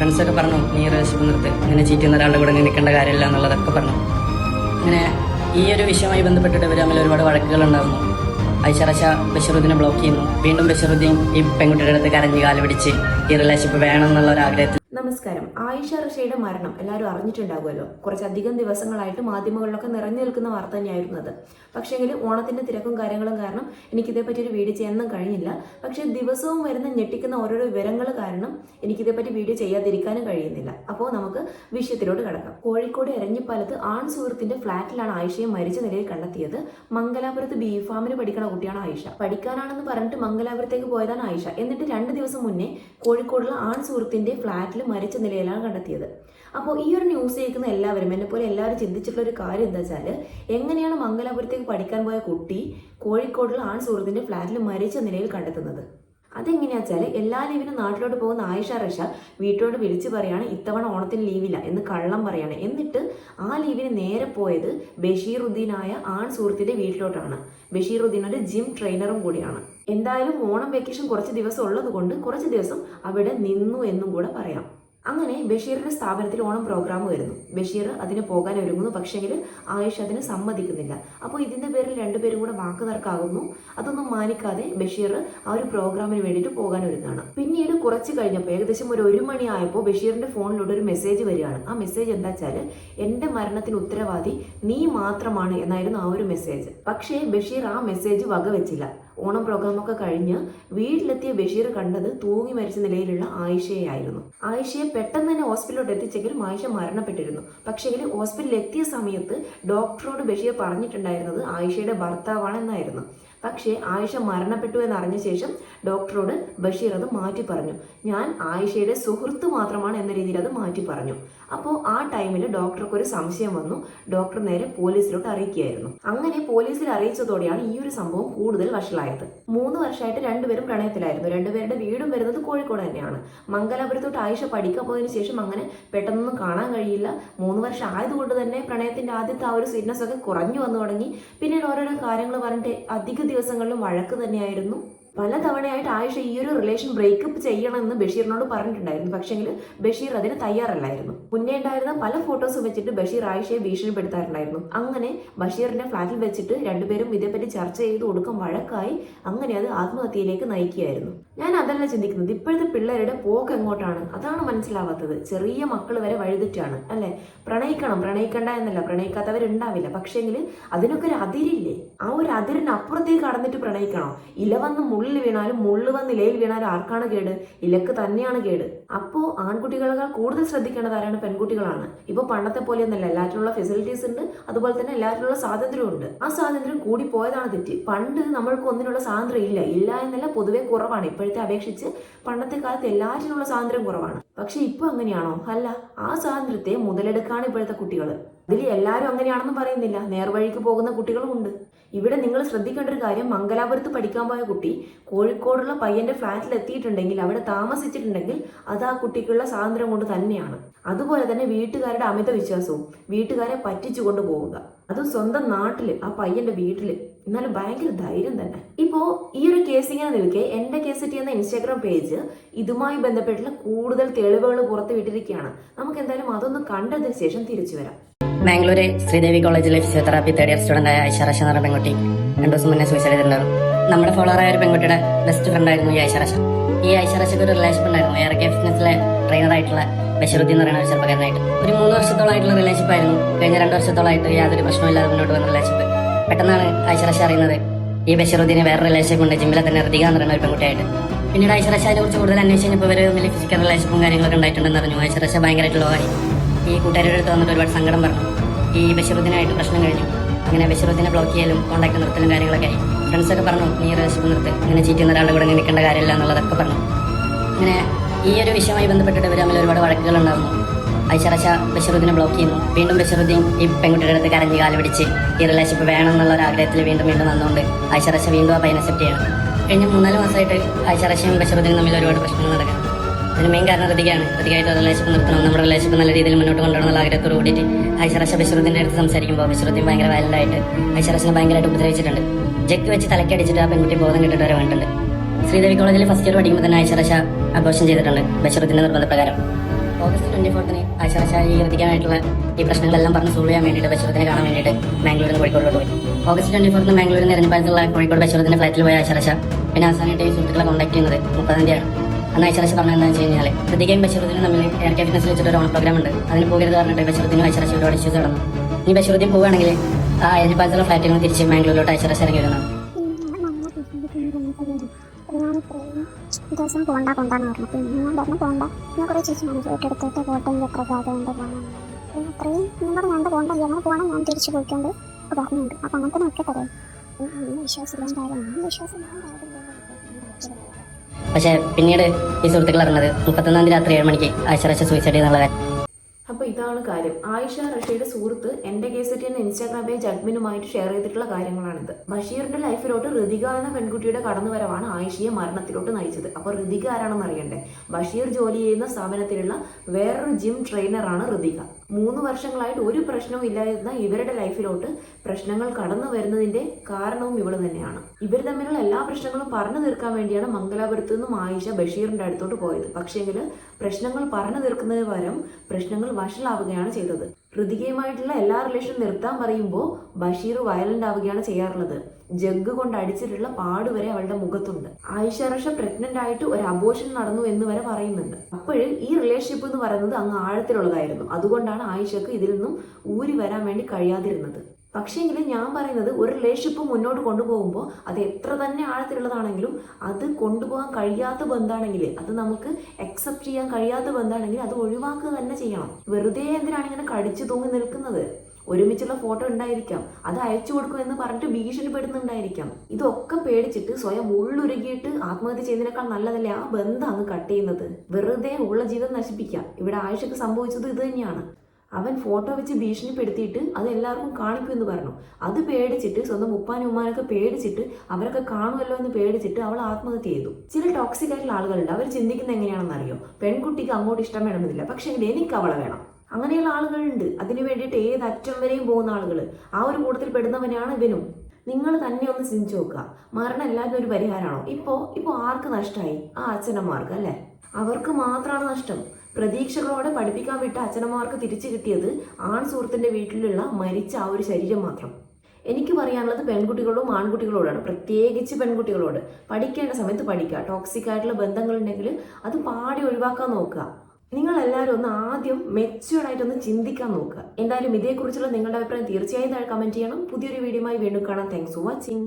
ഫ്രണ്ട്സൊക്കെ പറഞ്ഞു നീ റിലേഷൻഷിപ്പ് നിർത്ത്. ഇങ്ങനെ ചീറ്റുന്ന ഒരാളുടെ കൂടെ നിൽക്കേണ്ട കാര്യമില്ല എന്നുള്ളതൊക്കെ പറഞ്ഞു. അങ്ങനെ ഈ ഒരു വിഷയവുമായി ബന്ധപ്പെട്ടിട്ട് ഇവർ തമ്മിൽ ഒരുപാട് വഴക്കുകൾ ഉണ്ടാകുന്നു ഐഷറശ ബഷറുദ്ദീനെ ബ്ലോക്ക് ചെയ്യുന്നു. വീണ്ടും ബഷറുദ്ദീൻ ഈ പെൺകുട്ടിയുടെ അടുത്ത് കരഞ്ഞ് കാലുപിടിച്ച് ഈ റിലേഷൻഷിപ്പ് വേണം എന്നുള്ള ഒരു ആഗ്രഹത്തിൽ നമസ്കാരം. ആയിഷ റഷയുടെ മരണം എല്ലാവരും അറിഞ്ഞിട്ടുണ്ടാകുമല്ലോ. കുറച്ചധികം ദിവസങ്ങളായിട്ട് മാധ്യമങ്ങളിലൊക്കെ നിറഞ്ഞു നിൽക്കുന്ന വാർത്ത തന്നെയായിരുന്നു അത്. പക്ഷേങ്കിൽ ഓണത്തിന്റെ തിരക്കും കാര്യങ്ങളും കാരണം എനിക്കിതേപ്പറ്റി ഒരു വീഡിയോ ചെയ്യാനൊന്നും കഴിഞ്ഞില്ല. പക്ഷേ ദിവസവും വരുന്ന ഞെട്ടിക്കുന്ന ഓരോരോ വിവരങ്ങൾ കാരണം എനിക്കിതേപ്പറ്റി വീഡിയോ ചെയ്യാതിരിക്കാനും കഴിയുന്നില്ല. അപ്പോൾ നമുക്ക് വിഷയത്തിലോട്ട് കടക്കാം. കോഴിക്കോട് എരഞ്ഞിപ്പാലത്ത് ആൺ സുഹൃത്തിന്റെ ഫ്ളാറ്റിലാണ് ആയിഷയെ മരിച്ച നിലയിൽ കണ്ടെത്തിയത്. മംഗലാപുരത്ത് ബി ഫാമിന് പഠിക്കുന്ന കുട്ടിയാണ് ആയിഷ. പഠിക്കാനാണെന്ന് പറഞ്ഞിട്ട് മംഗലാപുരത്തേക്ക് പോയതാണ് ആയിഷ. എന്നിട്ട് രണ്ട് ദിവസം മുന്നേ കോഴിക്കോടുള്ള ആൺ സുഹൃത്തിന്റെ ഫ്ളാറ്റിൽ മരിച്ച നിലയിലാണ് കണ്ടെത്തിയത്. അപ്പോൾ ഈ ഒരു ന്യൂസ് കേൾക്കുന്ന എല്ലാവരും പോലെ എല്ലാവരും ചിന്തിച്ചിട്ടുള്ള ഒരു കാര്യം എന്താ വെച്ചാൽ എങ്ങനെയാണ് മംഗലാപുരത്തേക്ക് പഠിക്കാൻ പോയ കുട്ടി കോഴിക്കോടുള്ള ആൺ സുഹൃത്തിന്റെ ഫ്ലാറ്റിൽ മരിച്ച നിലയിൽ കണ്ടെത്തുന്നത്? അതെങ്ങനെയാ വെച്ചാൽ എല്ലാ ലീവിനും നാട്ടിലോട്ട് പോകുന്ന ആയിഷ റഷ വീട്ടിലോട്ട് വിളിച്ചു പറയാണ് ഇത്തവണ ഓണത്തിന് ലീവില്ല എന്ന് കള്ളം പറയാണ്. എന്നിട്ട് ആ ലീവിന് നേരെ പോയത് ബഷീറുദ്ദീനായ ആൺ സുഹൃത്തിന്റെ വീട്ടിലോട്ടാണ്. ബഷീറുദ്ദീൻ ഒരു ജിം ട്രെയിനറും കൂടിയാണ്. എന്തായാലും ഓണം വെക്കേഷൻ കുറച്ച് ദിവസം ഉള്ളത് കൊണ്ട് കുറച്ച് ദിവസം അവിടെ നിന്നു എന്നും കൂടെ പറയാം. അങ്ങനെ ബഷീറിന്റെ സ്ഥാപനത്തിൽ ഓണം പ്രോഗ്രാം വരുന്നു. ബഷീർ അതിന് പോകാൻ ഒരുങ്ങുന്നു. പക്ഷേങ്കിൽ ആയിഷ അതിന് സമ്മതിക്കുന്നില്ല. അപ്പോൾ ഇതിന്റെ പേരിൽ രണ്ടുപേരും കൂടെ വാക്ക് തർക്കാകുന്നു. അതൊന്നും മാനിക്കാതെ ബഷീർ ആ ഒരു പ്രോഗ്രാമിന് വേണ്ടിയിട്ട് പോകാൻ ഒരുങ്ങാണ് പിന്നീട് കുറച്ച് കഴിഞ്ഞപ്പോൾ ഏകദേശം ഒരു ഒരു മണിയായപ്പോൾ ബഷീറിന്റെ ഫോണിലൂടെ ഒരു മെസ്സേജ് വരികയാണ്. ആ മെസ്സേജ് എന്താ വെച്ചാൽ എന്റെ മരണത്തിന് ഉത്തരവാദി നീ മാത്രമാണ് എന്നായിരുന്നു ആ ഒരു മെസ്സേജ് പക്ഷേ ബഷീർ ആ മെസ്സേജ് വകവെച്ചില്ല. ഓണം പ്രോഗ്രാമൊക്കെ കഴിഞ്ഞ് വീട്ടിലെത്തിയ ബഷീർ കണ്ടത് തൂങ്ങി മരിച്ച നിലയിലുള്ള ആയിഷയായിരുന്നു ആയിഷയെ പെട്ടെന്ന് തന്നെ ഹോസ്പിറ്റലിലോട്ട് എത്തിച്ചെങ്കിലും ആയിഷ മരണപ്പെട്ടിരുന്നു. പക്ഷേ ഹോസ്പിറ്റലിൽ എത്തിയ സമയത്ത് ഡോക്ടറോട് ബഷീർ പറഞ്ഞിട്ടുണ്ടായിരുന്നത് ആയിഷയുടെ ഭർത്താവാണെന്നായിരുന്നു. പക്ഷേ ആയിഷ മരണപ്പെട്ടു എന്നറിഞ്ഞ ശേഷം ഡോക്ടറോട് ബഷീർ അത് മാറ്റി പറഞ്ഞു. ഞാൻ ആയിഷയുടെ സുഹൃത്ത് മാത്രമാണ് എന്ന രീതിയിൽ അത് മാറ്റി പറഞ്ഞു. അപ്പോൾ ആ ടൈമിൽ ഡോക്ടർക്ക് ഒരു സംശയം വന്നു. ഡോക്ടർ നേരെ പോലീസിലോട്ട് അറിയിക്കുകയായിരുന്നു. അങ്ങനെ പോലീസിൽ അറിയിച്ചതോടെയാണ് ഈ ഒരു സംഭവം കൂടുതൽ വഷളായത്. മൂന്ന് വർഷമായിട്ട് രണ്ടുപേരും പ്രണയത്തിലായിരുന്നു. രണ്ടുപേരുടെ വീടും വരുന്നത് കോഴിക്കോട് തന്നെയാണ്. മംഗലാപുരത്തോട്ട് ആയിഷ പഠിക്കാൻ പോയതിനു ശേഷം അങ്ങനെ പെട്ടെന്നൊന്നും കാണാൻ കഴിയില്ല. മൂന്ന് വർഷം ആയതുകൊണ്ട് തന്നെ പ്രണയത്തിന്റെ ആദ്യത്തെ ആ ഒരു സ്വീറ്റ്നസ് ഒക്കെ കുറഞ്ഞു വന്നു തുടങ്ങി. പിന്നീട് ഓരോരോ കാര്യങ്ങൾ പറഞ്ഞിട്ട് അധിക ദിവസങ്ങളിലും വഴക്ക് തന്നെയായിരുന്നു. പലതവണയായിട്ട് ആയിഷ ഈ ഒരു റിലേഷൻ ബ്രേക്കപ്പ് ചെയ്യണമെന്ന് ബഷീറിനോട് പറഞ്ഞിട്ടുണ്ടായിരുന്നു. പക്ഷേങ്കിൽ ബഷീർ അതിന് തയ്യാറല്ലായിരുന്നു. മുന്നേ ഉണ്ടായിരുന്ന പല ഫോട്ടോസ് വെച്ചിട്ട് ബഷീർ ആയിഷയെ ഭീഷണിപ്പെടുത്താറുണ്ടായിരുന്നു. അങ്ങനെ ബഷീറിന്റെ ഫ്ലാറ്റിൽ വെച്ചിട്ട് രണ്ടുപേരും ഇതേപ്പറ്റി ചർച്ച ചെയ്ത് കൊടുക്കാൻ വഴക്കായി അങ്ങനെ അത് ആത്മഹത്യയിലേക്ക് നയിക്കുകയായിരുന്നു. ഞാൻ അതല്ല ചിന്തിക്കുന്നത്. ഇപ്പോഴത്തെ പിള്ളേരുടെ പോക്ക് എങ്ങോട്ടാണ്? അതാണ് മനസ്സിലാവാത്തത്. ചെറിയ മക്കൾ വരെ വഴുതിട്ടാണ് അല്ലെ? പ്രണയിക്കണം പ്രണയിക്കണ്ട എന്നല്ല. പ്രണയിക്കാത്തവരുണ്ടാവില്ല. പക്ഷേങ്കിൽ അതിനൊക്കെ ഒരു അതിരില്ലേ? ആ ഒരു അതിരിനപ്പുറത്തേക്ക് കടന്നിട്ട് പ്രണയിക്കണം? ഇല വന്ന് മുള്ളിൽ വീണാലും മുള്ളു വന്ന് ഇലയിൽ വീണാലും ആർക്കാണ് കേട്? ഇലക്ക് തന്നെയാണ് കേട്. അപ്പോ ആൺകുട്ടികളെക്കാൾ കൂടുതൽ ശ്രദ്ധിക്കേണ്ടത് ആരാണ്? പെൺകുട്ടികളാണ്. ഇപ്പൊ പണ്ടത്തെ പോലെ ഒന്നല്ല. എല്ലാറ്റിനുള്ള ഫെസിലിറ്റീസ് ഉണ്ട്. അതുപോലെ തന്നെ എല്ലാറ്റിനുള്ള സ്വാതന്ത്ര്യം ഉണ്ട്. ആ സ്വാതന്ത്ര്യം കൂടി പോയതാണ് തെറ്റ്. പണ്ട് നമ്മൾക്ക് ഒന്നിനുള്ള സ്വാതന്ത്ര്യം ഇല്ല. ഇല്ല എന്നല്ല പൊതുവെ കുറവാണ്. ഇപ്പോഴത്തെ അപേക്ഷിച്ച് പണ്ടത്തെ കാലത്ത് എല്ലാറ്റിനുള്ള സ്വാതന്ത്ര്യം കുറവാണ്. പക്ഷെ ഇപ്പൊ അങ്ങനെയാണോ? അല്ല. ആ സ്വാതന്ത്ര്യത്തെ മുതലെടുക്കാണ് ഇപ്പോഴത്തെ കുട്ടികൾ അതിൽ എല്ലാവരും അങ്ങനെയാണെന്ന് പറയുന്നില്ല. നേർവഴിക്ക് പോകുന്ന കുട്ടികളുമുണ്ട് ഇവിടെ നിങ്ങൾ ശ്രദ്ധിക്കേണ്ട ഒരു കാര്യം മംഗലാപുരത്ത് പഠിക്കാൻ പോയ കുട്ടി കോഴിക്കോടുള്ള പയ്യന്റെ ഫ്ലാറ്റിൽ എത്തിയിട്ടുണ്ടെങ്കിൽ അവിടെ താമസിച്ചിട്ടുണ്ടെങ്കിൽ അത് ആ കുട്ടിക്കുള്ള സ്വാതന്ത്ര്യം കൊണ്ട് തന്നെയാണ്. അതുപോലെ തന്നെ വീട്ടുകാരുടെ അമിത വിശ്വാസവും വീട്ടുകാരെ പറ്റിച്ചു കൊണ്ടുപോവുക അതും സ്വന്തം നാട്ടിൽ ആ പയ്യന്റെ വീട്ടിൽ എന്നാലും ഭയങ്കര ധൈര്യം തന്നെ. ഇപ്പോ ഈ ഒരു കേസ് ഇങ്ങനെ നിൽക്കെ എന്റെ കേസ് എന്ന ഇൻസ്റ്റാഗ്രാം പേജ് ഇതുമായി ബന്ധപ്പെട്ടുള്ള കൂടുതൽ തെളിവുകൾ പുറത്തുവിട്ടിരിക്കുകയാണ്. നമുക്ക് എന്തായാലും അതൊന്ന് കണ്ടതിന് ശേഷം തിരിച്ചു വരാം. ബാംഗ്ലൂര് ശ്രീദേവി കോളേജിലെ ഫിസിയോതെറാപ്പി തേർഡ് ഇയർ സ്റ്റുഡന്റ് ആയ ഐഷറശ എന്ന പറഞ്ഞ പെൺകുട്ടി രണ്ടു ദിവസം മുന്നേ സൂയിസൈഡ് ചെയ്തിട്ടുണ്ടായിരുന്നു നമ്മുടെ ഫോളോവറായ ഒരു പെൺകുട്ടിയുടെ ബെസ്റ്റ് ഫ്രണ്ട് ആയിരുന്നു ഈ ഐഷറശ ഈ ഐഷറശക്ക് ഒരു റിലേഷൻ ഉണ്ടായിരുന്നു. എയർ കെ ഫിറ്റ്നസിലെ ആയിട്ടുള്ള ബഷറുദ്ദീൻ എന്ന് പറയുന്ന ഒരു ചെറുപ്പക്കാരനായിട്ട്. ഒരു മൂന്ന് വർഷത്തോളമായിട്ടുള്ള റിലേഷൻഷിപ്പ് ആയിരുന്നു. കഴിഞ്ഞ രണ്ട് വർഷത്തോളമായിട്ട് യാതൊരു പ്രശ്നമില്ലാതെ മുന്നോട്ട് വന്ന റിലേഷൻഷിപ്പ് പെട്ടെന്നാണ് ഐഷറശ അറിയുന്നത് ഈ ബഷറുദ്ദീനെ വേറെ റിലേഷൻഷിപ്പ് ഉണ്ട്. ജിമ്മിലെ തന്നെ ഋതിക എന്ന് പറയുന്ന ഒരു പെൺകുട്ടിയായിട്ട്. പിന്നീട് ഐഷറശാനെ കുറിച്ച് കൂടുതൽ അന്വേഷിച്ചപ്പോൾ ഇവർ തമ്മിൽ ഫിസിക്കൽ റിലേഷൻഷിപ്പും കാര്യങ്ങളൊക്കെ ഉണ്ടായിട്ടുണ്ടെന്ന് അറിഞ്ഞു. ഐശ്വരശ ഭയങ്കരമായിട്ട് ലോ ആയി ഈ കൂട്ടുകാരുടെ അടുത്ത് വന്നിട്ട് ഒരുപാട് സങ്കടം പറഞ്ഞു. ഈ ബഷീറുദ്ദീനായിട്ട് പ്രശ്നം കഴിഞ്ഞു. അങ്ങനെ ബഷീറുദ്ദീനെ ബ്ലോക്ക് ചെയ്യലും കോൺടാക്ട് നിർത്തലും കാര്യങ്ങളൊക്കെ ആയി. ഫ്രണ്ട്സൊക്കെ പറഞ്ഞു നീ റിലേഷൻ നിർത്ത്. ഇങ്ങനെ ചീറ്റ് ചെയ്യുന്ന ഒരാളുടെ കൂടെ നിൽക്കേണ്ട കാര്യമില്ല എന്നുള്ളതൊക്കെ പറഞ്ഞു. അങ്ങനെ ഈ ഒരു വിഷയമായി ബന്ധപ്പെട്ടിട്ട് ഇവർ തമ്മിൽ ഒരുപാട് വഴക്കുകൾ ഐഷറശ ബഷീറുദ്ദീനെ ബ്ലോക്ക് ചെയ്യുന്നു. വീണ്ടും ബഷീറുദ്ദീൻ ഈ പെൺകുട്ടിയുടെ അടുത്ത് കരഞ്ഞ് കാൽ പിടിച്ച് ഈ റിലേഷൻഷിപ്പ് വേണം എന്നുള്ള ഒരു ആഗ്രഹത്തിൽ വീണ്ടും വീണ്ടും വന്നുകൊണ്ട് ഐഷറഷ വീണ്ടും ആ പയ്യനെ അക്സെപ്റ്റ് ചെയ്യണം. കഴിഞ്ഞ മൂന്നാൽ മാസമായിട്ട് ഐഷറഷയും ബഷീറുദ്ദീനും തമ്മിൽ ഒരുപാട് പ്രശ്നങ്ങൾ നടക്കുന്നു. അതിന് മെയിൻ കാരണം ഋതികയാണ് ഋതികായിട്ട് റിലേഷൻഷിപ്പ് നിർത്തണം. നമ്മുടെ റിലേഷൻഷിപ്പ് നല്ല രീതിയിൽ മുന്നോട്ട് കൊണ്ടുവരണമെന്ന ആഗ്രഹത്തോട് കൂടിയിട്ട് ഐശ്വരശ ബിശ്രുദ്ധിന്റെ അടുത്ത് സംസാരിക്കുമ്പോൾ ബഷറുദ്ദീൻ ഭയങ്കര വയലന്റായിട്ട് ഐഷറശനെ ഭയങ്കരമായിട്ട് ഉപദ്രവിച്ചിട്ടുണ്ട്. ജക്ക് വെച്ച് തലക്കടിച്ചിട്ട് ആ പെൺകുട്ടി ബോധം കിട്ടിട്ട് വരെ വേണ്ടിട്ടുണ്ട് ശ്രീദേവി കോളേജിൽ ഫസ്റ്റ് ഇയർ പഠിക്കുമ്പോൾ തന്നെ ഐശ്വരശ അബോഷൻ ചെയ്തിട്ടുണ്ട്. ബഷറുദ്ദീന്റെ നിർബന്ധപ്രകാരം. ഓഗസ്റ്റ് ട്വന്റി ഫോർത്തിന് ആശാശായി എത്തിക്കാനായിട്ടുള്ള ഈ പ്രശ്നങ്ങളെല്ലാം പറഞ്ഞ് സോൾവ് ചെയ്യാൻ വേണ്ടിയിട്ട് ബഷീറത്തിനെ കാണാൻ വേണ്ടിയിട്ട് ബാംഗ്ലൂരിൽ നിന്ന് കോഴിക്കോട് പോയി. ഓഗസ്റ്റ് ട്വന്റി ഫോർത്തിന് ബാംഗ്ലൂരിൽ നിന്ന് എരഞ്ഞിപ്പാലത്തുള്ള കോഴിക്കോട് ബഷീറത്തിന്റെ ഫ്ലാറ്റിൽ പോയ ആശാരശ പിന്നെ അവസാനമായിട്ട് ഈ സുഹൃത്തുക്കളെ കോൺടാക്ട് ചെയ്യുന്നത് മുപ്പതാം തീയതിയാണ്. അന്ന് ഐശ്വരശ പറഞ്ഞത് എന്താണെന്ന് വെച്ച് കഴിഞ്ഞാൽ ഹൃതികയും ബഷീറുദ്ദീനും തമ്മിൽ എയർ കെ ഫിറ്റ്നസിൽ വെച്ചിട്ട് ഒരു ഓൺ പ്രോഗ്രാം ഉണ്ട്. അതിന് പോകരുത് പറഞ്ഞിട്ട് ബഷീറുദ്ദീനും ഐശ്വരശ ഒരുപാട് ഇഷ്യൂസ് നടന്നു ഇനി ബഷീറുദ്ദീൻ പോവുകയാണെങ്കിൽ ആ എരഞ്ഞിപ്പാലത്തുള്ള ഫ്ലാറ്റിൽ നിന്ന് തിരിച്ച് ബാംഗ്ലൂരിലോട്ട് ഐശ്വരശ ഇറങ്ങി വരുന്നത് പോണ്ട ഞാൻ പോണ്ട. ഞാൻ കുറേ ഞാൻ തിരിച്ചു പോയിക്കൊണ്ട് പറഞ്ഞുണ്ട് അപ്പം അങ്ങനെ തന്നെ ഒക്കെ തരാം വിശ്വാസമില്ലാണ്ടായിരുന്നു പക്ഷേ പിന്നീട് ഈ സുഹൃത്തുക്കൾ അറിഞ്ഞത് മുപ്പത്തൊന്നാം തീയതി രാത്രി ഏഴ് മണിക്ക് ആയിഷ സൂയിസൈഡ് എന്നുള്ളത് കാര്യം അപ്പൊ ഇതാണ് കാര്യം. ആയിഷ റഷയുടെ സുഹൃത്ത് എന്റെ കേസറ്റ് എന്ന ഇൻസ്റ്റാഗ്രാം പേജ് അഡ്മിനുമായിട്ട് ഷെയർ ചെയ്തിട്ടുള്ള കാര്യങ്ങളാണിത്. ബഷീറിന്റെ ലൈഫിലോട്ട് ഋതിക എന്ന പെൺകുട്ടിയുടെ കടന്നുവരവാണ് ആയിഷയെ മരണത്തിലോട്ട് നയിച്ചത്. അപ്പൊ ഋതിക ആരാണെന്ന് അറിയണ്ടേ? ബഷീർ ജോലി ചെയ്യുന്ന സ്ഥാപനത്തിലുള്ള വേറൊരു ജിം ട്രെയിനറാണ് ഋതിക. മൂന്ന് വർഷങ്ങളായിട്ട് ഒരു പ്രശ്നവും ഇല്ലായിരുന്ന ഇവരുടെ ലൈഫിലോട്ട് പ്രശ്നങ്ങൾ കടന്നു വരുന്നതിന്റെ കാരണവും ഇവൾ തന്നെയാണ്. ഇവർ തമ്മിലുള്ള എല്ലാ പ്രശ്നങ്ങളും പറഞ്ഞു തീർക്കാൻ വേണ്ടിയാണ് മംഗലാപുരത്ത് നിന്നും ആയിഷ ബഷീറിന്റെ അടുത്തോട്ട് പോയത്. പക്ഷേങ്കിൽ പ്രശ്നങ്ങൾ പറഞ്ഞു തീർക്കുന്നതിന് പകരം പ്രശ്നങ്ങൾ വഷളാവുകയാണ് ചെയ്തത്. ഹൃതികയുമായിട്ടുള്ള എല്ലാ റിലേഷനും നിർത്താൻ പറയുമ്പോൾ ബഷീർ വയലന്റ് ആവുകയാണ് ചെയ്യാറുള്ളത്. ജഗ് കൊണ്ട് അടിച്ചിട്ടുള്ള പാട് വരെ അവളുടെ മുഖത്തുണ്ട്. ആയിഷ റഷ പ്രഗ്നന്റ് ആയിട്ട് ഒരു അബോഷൻ നടന്നു എന്ന് വരെ പറയുന്നുണ്ട്. അപ്പോഴ് ഈ റിലേഷൻഷിപ്പ് എന്ന് പറയുന്നത് അങ്ങ് ആഴത്തിലുള്ളതായിരുന്നു. അതുകൊണ്ടാണ് ആയിഷക്ക് ഇതിൽ നിന്നും ഊരി വരാൻ വേണ്ടി കഴിയാതിരുന്നത്. പക്ഷേങ്കിൽ ഞാൻ പറയുന്നത് ഒരു റിലേഷൻഷിപ്പ് മുന്നോട്ട് കൊണ്ടുപോകുമ്പോൾ അത് എത്ര തന്നെ ആഴത്തിലുള്ളതാണെങ്കിലും അത് കൊണ്ടുപോകാൻ കഴിയാത്ത ബന്ധാണെങ്കിൽ അത് നമുക്ക് അക്സെപ്റ്റ് ചെയ്യാൻ കഴിയാത്ത ബന്ധാണെങ്കിൽ അത് ഒഴിവാക്കുക തന്നെ ചെയ്യണം. വെറുതെ എന്തിനാണ് ഇങ്ങനെ കടിച്ചു തൂങ്ങി നിൽക്കുന്നത്? ഒരുമിച്ചുള്ള ഫോട്ടോ ഉണ്ടായിരിക്കാം അത് അയച്ചു കൊടുക്കും എന്ന് പറഞ്ഞിട്ട് ഭീഷണിപ്പെടുന്നുണ്ടായിരിക്കാം. ഇതൊക്കെ പേടിച്ചിട്ട് സ്വയം ഉള്ളുരുകിയിട്ട് ആത്മഹത്യ ചെയ്യുന്നതിനേക്കാൾ നല്ലതല്ലേ ആ ബന്ധം അങ്ങ് കട്ട് ചെയ്യുന്നത്? വെറുതെ ഉള്ള ജീവിതം നശിപ്പിക്കാം. ഇവിടെ ആഴ്ചക്ക് സംഭവിച്ചത് ഇത് തന്നെയാണ്. അവൻ ഫോട്ടോ വെച്ച് ഭീഷണിപ്പെടുത്തിയിട്ട് അത് എല്ലാവർക്കും കാണിക്കുമെന്ന് പറഞ്ഞു. അത് പേടിച്ചിട്ട് സ്വന്തം ഉപ്പാനും ഉമ്മാനൊക്കെ പേടിച്ചിട്ട് അവരൊക്കെ കാണുമല്ലോ എന്ന് പേടിച്ചിട്ട് അവൾ ആത്മഹത്യ ചെയ്തു. ചില ടോക്സിക് ആയിട്ടുള്ള ആളുകളുണ്ട്. അവർ ചിന്തിക്കുന്നത് എങ്ങനെയാണെന്ന് അറിയോ? പെൺകുട്ടിക്ക് അങ്ങോട്ട് ഇഷ്ടം വേണമെന്നില്ല. പക്ഷേ എനിക്ക് അവളെ വേണം. അങ്ങനെയുള്ള ആളുകളുണ്ട്. അതിനു വേണ്ടിയിട്ട് ഏത് അറ്റം വരെയും പോകുന്ന ആളുകൾ ആ ഒരു കൂട്ടത്തിൽ പെടുന്നവനാണ് ഇവനും. നിങ്ങൾ തന്നെ ഒന്ന് ചിന്തിച്ചു നോക്കുക. മരണം എല്ലാവരും ഒരു പരിഹാരമാണോ? ഇപ്പോ ഇപ്പോ ആർക്ക് നഷ്ടമായി ആ അച്ഛനമ്മമാർക്ക് അല്ലേ? അവർക്ക് മാത്രമാണ് നഷ്ടം. പ്രതീക്ഷകളോടെ പഠിപ്പിക്കാൻ വിട്ട അച്ഛനമ്മമാർക്ക് തിരിച്ചു കിട്ടിയത് ആൺ സുഹൃത്തിന്റെ വീട്ടിലുള്ള മരിച്ച ആ ഒരു ശരീരം മാത്രം. എനിക്ക് പറയാനുള്ളത് പെൺകുട്ടികളോടും ആൺകുട്ടികളോടാണ്. പ്രത്യേകിച്ച് പെൺകുട്ടികളോട്. പഠിക്കേണ്ട സമയത്ത് പഠിക്കുക. ടോക്സിക് ആയിട്ടുള്ള ബന്ധങ്ങളുണ്ടെങ്കിൽ അത് പാടി ഒഴിവാക്കാൻ നോക്കുക. നിങ്ങൾ എല്ലാവരും ഒന്ന് ആദ്യം മെച്ചുവേർഡായിട്ട് ഒന്ന് ചിന്തിക്കാൻ നോക്കുക. എന്തായാലും ഇതേക്കുറിച്ചുള്ള നിങ്ങളുടെ അഭിപ്രായം തീർച്ചയായും താഴെ കമന്റ് ചെയ്യണം. പുതിയൊരു വീഡിയോയുമായി വീണ്ടും കാണാം. Thanks for watching